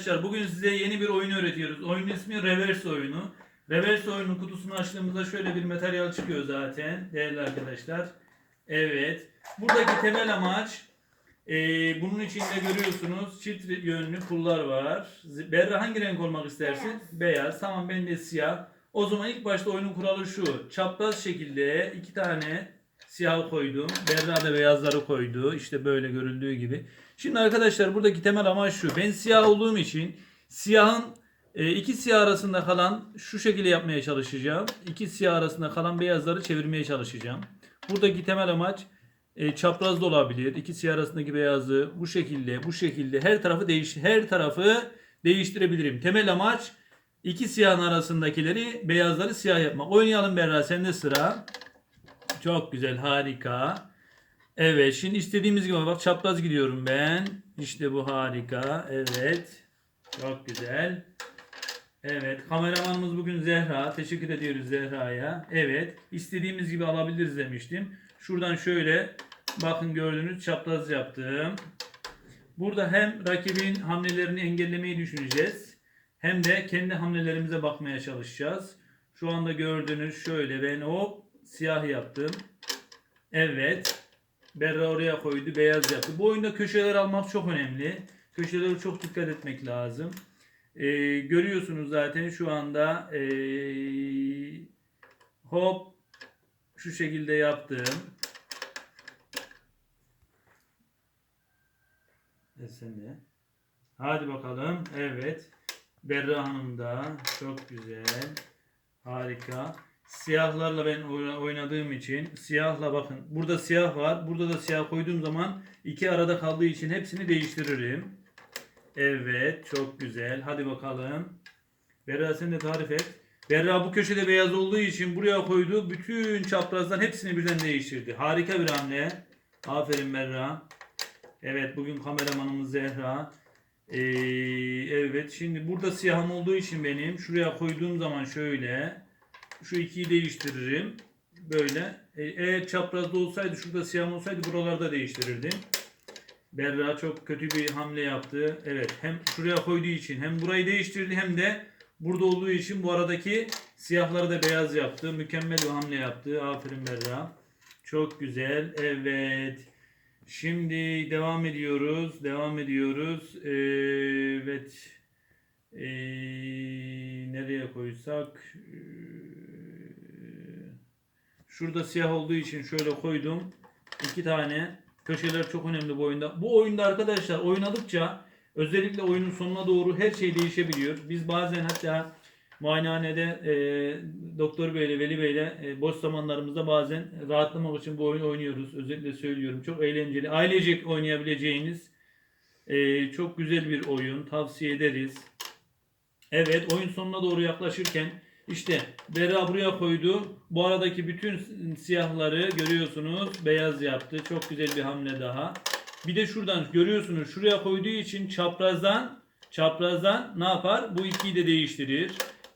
arkadaşlar bugün size yeni bir oyun öğretiyoruz. Oyunun ismi Reverse oyunu. Reverse oyunun kutusunu açtığımızda şöyle bir materyal çıkıyor zaten değerli arkadaşlar. Evet. Buradaki temel amaç e, bunun içinde görüyorsunuz çift yönlü pullar var. Berra hangi renk olmak istersin? Beyaz. Tamam ben de siyah. O zaman ilk başta oyunun kuralı şu. Çapraz şekilde iki tane siyah koydum. Berra da beyazları koydu. İşte böyle görüldüğü gibi. Şimdi arkadaşlar buradaki temel amaç şu. Ben siyah olduğum için siyahın e, iki siyah arasında kalan şu şekilde yapmaya çalışacağım. İki siyah arasında kalan beyazları çevirmeye çalışacağım. Buradaki temel amaç e, çapraz da olabilir. İki siyah arasındaki beyazı bu şekilde, bu şekilde her tarafı değiş her tarafı değiştirebilirim. Temel amaç iki siyahın arasındakileri beyazları siyah yapmak. Oynayalım Berra sende sıra. Çok güzel, harika. Evet, şimdi istediğimiz gibi bak çapraz gidiyorum ben. İşte bu harika. Evet. Çok güzel. Evet, kameramanımız bugün Zehra. Teşekkür ediyoruz Zehra'ya. Evet, istediğimiz gibi alabiliriz demiştim. Şuradan şöyle bakın gördüğünüz çapraz yaptım. Burada hem rakibin hamlelerini engellemeyi düşüneceğiz. Hem de kendi hamlelerimize bakmaya çalışacağız. Şu anda gördüğünüz şöyle ben hop siyah yaptım. Evet. Berra oraya koydu. Beyaz yaptı. Bu oyunda köşeler almak çok önemli. Köşelere çok dikkat etmek lazım. Ee, görüyorsunuz zaten şu anda ee, hop şu şekilde yaptım. E sen de. Hadi bakalım. Evet. Berra Hanım da çok güzel. Harika. Siyahlarla ben oyna- oynadığım için siyahla bakın. Burada siyah var. Burada da siyah koyduğum zaman iki arada kaldığı için hepsini değiştiririm. Evet. Çok güzel. Hadi bakalım. Berra sen de tarif et. Berra bu köşede beyaz olduğu için buraya koydu. Bütün çaprazdan hepsini birden değiştirdi. Harika bir hamle. Aferin Berra. Evet bugün kameramanımız Zehra. Ee, evet şimdi burada siyahım olduğu için benim şuraya koyduğum zaman şöyle şu ikiyi değiştiririm. Böyle. E, eğer çaprazda olsaydı şurada siyahım olsaydı buralarda değiştirirdim. Berra çok kötü bir hamle yaptı. Evet hem şuraya koyduğu için hem burayı değiştirdi hem de burada olduğu için bu aradaki siyahları da beyaz yaptı. Mükemmel bir hamle yaptı. Aferin Berra. Çok güzel. Evet. Şimdi devam ediyoruz. Devam ediyoruz. Ee, evet. Ee, nereye koysak? Ee, şurada siyah olduğu için şöyle koydum. İki tane. Köşeler çok önemli bu oyunda. Bu oyunda arkadaşlar oynadıkça özellikle oyunun sonuna doğru her şey değişebiliyor. Biz bazen hatta muayenehanede e, Doktor Bey'le, Veli Bey'le e, boş zamanlarımızda bazen rahatlamak için bu oyunu oynuyoruz. Özellikle söylüyorum. Çok eğlenceli. Ailecek oynayabileceğiniz e, çok güzel bir oyun. Tavsiye ederiz. Evet oyun sonuna doğru yaklaşırken işte Berra buraya koydu. Bu aradaki bütün siyahları görüyorsunuz. Beyaz yaptı. Çok güzel bir hamle daha. Bir de şuradan görüyorsunuz. Şuraya koyduğu için çaprazdan çaprazdan ne yapar? Bu ikiyi de değiştirir.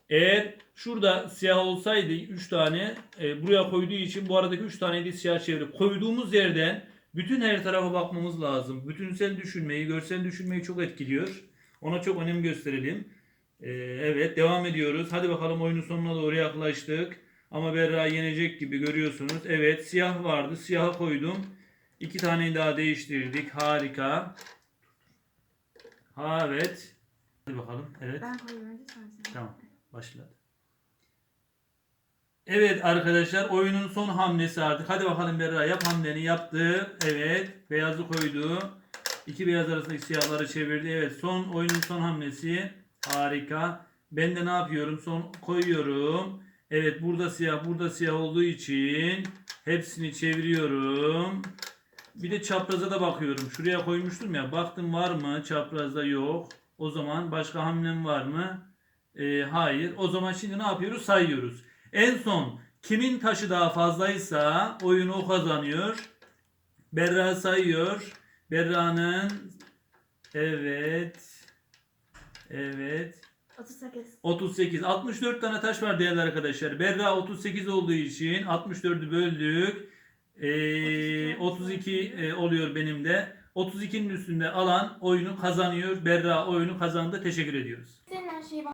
Eğer şurada siyah olsaydı 3 tane e, buraya koyduğu için bu aradaki 3 taneyi de siyah çevirip koyduğumuz yerden bütün her tarafa bakmamız lazım. Bütünsel düşünmeyi, görsel düşünmeyi çok etkiliyor. Ona çok önem gösterelim. Ee, evet devam ediyoruz. Hadi bakalım oyunun sonuna doğru yaklaştık. Ama Berra yenecek gibi görüyorsunuz. Evet siyah vardı. Siyaha koydum. İki taneyi daha değiştirdik. Harika. Ha evet. Hadi bakalım. Evet. Ben koyayım önce sen. Tamam. Başladı. Evet arkadaşlar oyunun son hamlesi artık. Hadi bakalım Berra yap hamleni yaptı. Evet. Beyazı koydu. İki beyaz arasındaki siyahları çevirdi. Evet son oyunun son hamlesi. Harika. Ben de ne yapıyorum? Son koyuyorum. Evet burada siyah burada siyah olduğu için hepsini çeviriyorum. Bir de çapraza da bakıyorum. Şuraya koymuştum ya. Baktım var mı? Çaprazda yok. O zaman başka hamlem var mı? Ee, hayır. O zaman şimdi ne yapıyoruz? Sayıyoruz. En son kimin taşı daha fazlaysa oyunu o kazanıyor. Berra sayıyor. Berra'nın evet evet 38. 38. 64 tane taş var değerli arkadaşlar. Berra 38 olduğu için 64'ü böldük. Ee, 32 e, oluyor benim de. 32'nin üstünde alan oyunu kazanıyor. Berra oyunu kazandı. Teşekkür ediyoruz. Senin her şeyi